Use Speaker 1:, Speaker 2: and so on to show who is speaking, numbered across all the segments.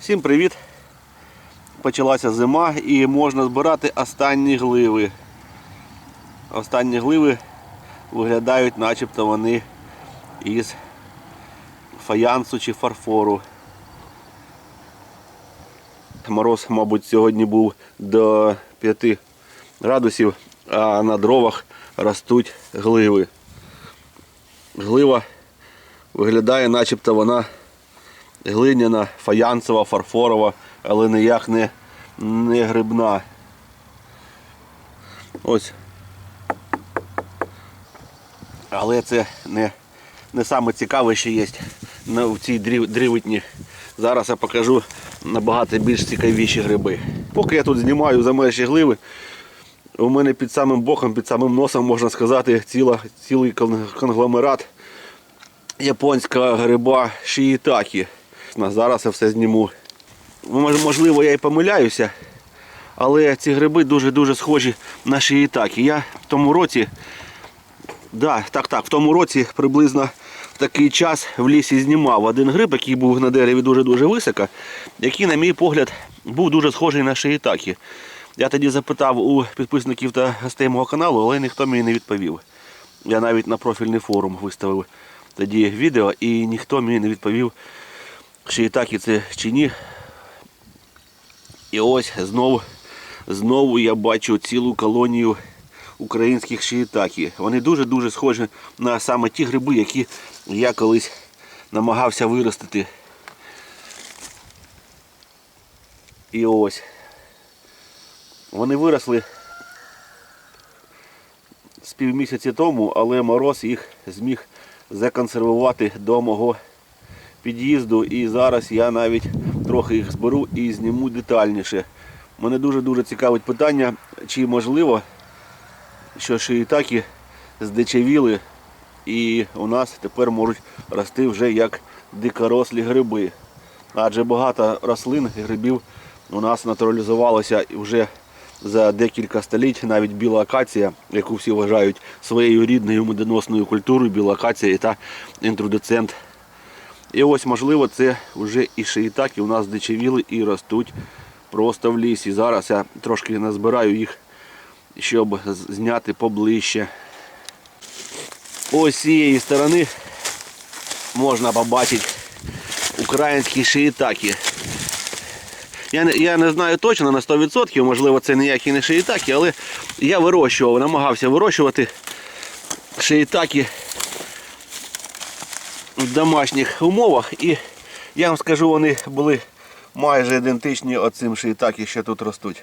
Speaker 1: Всім привіт! Почалася зима і можна збирати останні гливи. Останні гливи виглядають начебто вони із фаянсу чи фарфору. Мороз, мабуть, сьогодні був до 5 градусів, а на дровах ростуть гливи. Глива виглядає, начебто вона глиняна, фаянсова, фарфорова, але ніяк не, не грибна. Ось. Але це не, не саме цікаве, що є в цій дрів- дрівитні. Зараз я покажу набагато більш цікавіші гриби. Поки я тут знімаю за межі гливи, у мене під самим боком, під самим носом, можна сказати, ціла, цілий конгломерат японського гриба шиїтакі. Зараз я все зніму. Можливо, я і помиляюся, але ці гриби дуже-дуже схожі на шиїтакі. Я в тому році, да, так, так, в тому році приблизно в такий час в лісі знімав один гриб, який був на дереві дуже-дуже високо, який, на мій погляд, був дуже схожий на шиїтакі. Я тоді запитав у підписників та гостей мого каналу, але ніхто мені не відповів. Я навіть на профільний форум виставив тоді відео і ніхто мені не відповів, чи так і це чи ні. І ось знову, знову я бачу цілу колонію українських шиїтакі. Вони дуже-дуже схожі на саме ті гриби, які я колись намагався виростити. І ось. Вони виросли з півмісяці тому, але мороз їх зміг законсервувати до мого під'їзду. І зараз я навіть трохи їх зберу і зніму детальніше. Мене дуже-дуже цікавить питання, чи можливо, що шиїтаки здичавіли і у нас тепер можуть рости вже як дикорослі гриби. Адже багато рослин і грибів у нас натуралізувалося вже за декілька століть, навіть біла акація, яку всі вважають своєю рідною медоносною культурою, біла акація та інтродуцент. І ось, можливо, це вже і шиїтаки у нас здичавіли і ростуть просто в лісі. Зараз я трошки назбираю їх, щоб зняти поближче. Ось з цієї сторони можна побачити українські шиїтаки. Я не, я не знаю точно на 100%, можливо, це ніякі не шиїтаки, але я вирощував, намагався вирощувати шиїтаки в домашніх умовах. І я вам скажу, вони були майже ідентичні оцим що тут ростуть.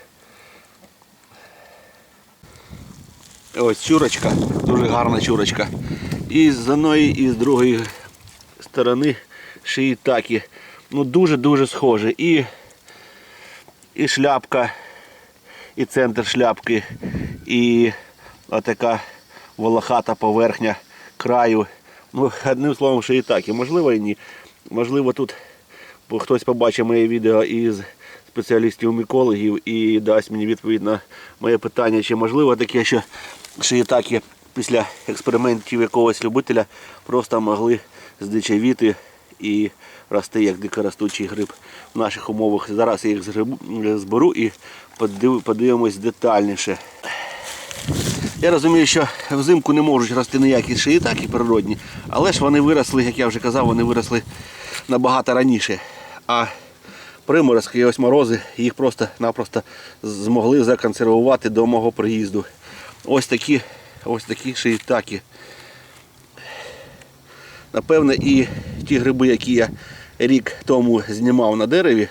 Speaker 1: Ось чурочка, дуже гарна чурочка. І з одної, і з другої сторони шиїтаки. Ну дуже-дуже схожі. І і шляпка, і центр шляпки, і отака волохата поверхня краю. Ну, одним словом, що і так. І можливо і ні. Можливо, тут хтось побачить моє відео із спеціалістів-мікологів і дасть мені відповідь на моє питання, чи можливо таке, що шиїтаки після експериментів якогось любителя просто могли здичавіти і рости як дикоростучий гриб в наших умовах. Зараз я їх зберу і подивимось детальніше. Я розумію, що взимку не можуть рости ніякі шиїтаки природні, але ж вони виросли, як я вже казав, вони виросли набагато раніше. А приморозки і ось морози їх просто-напросто змогли законсервувати до мого приїзду. Ось такі, ось такі шиїтаки. Напевне, і ті гриби, які я рік тому знімав на дереві,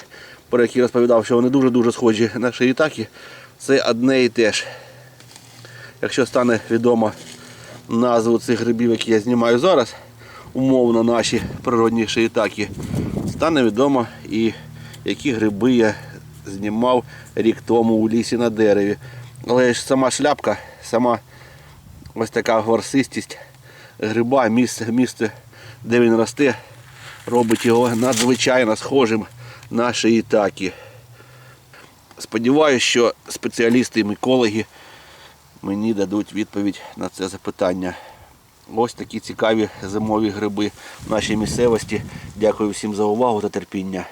Speaker 1: про які розповідав, що вони дуже-дуже схожі на шиїтаки, це одне і те ж. Якщо стане відомо назву цих грибів, які я знімаю зараз, умовно наші природні шиїтаки, стане відомо і які гриби я знімав рік тому у лісі на дереві. Але ж сама шляпка, сама ось така горсистість гриба, місце, місце, де він росте, робить його надзвичайно схожим на шиїтаки. Сподіваюсь, що спеціалісти і мікологи мені дадуть відповідь на це запитання. Ось такі цікаві зимові гриби в нашій місцевості. Дякую всім за увагу та терпіння.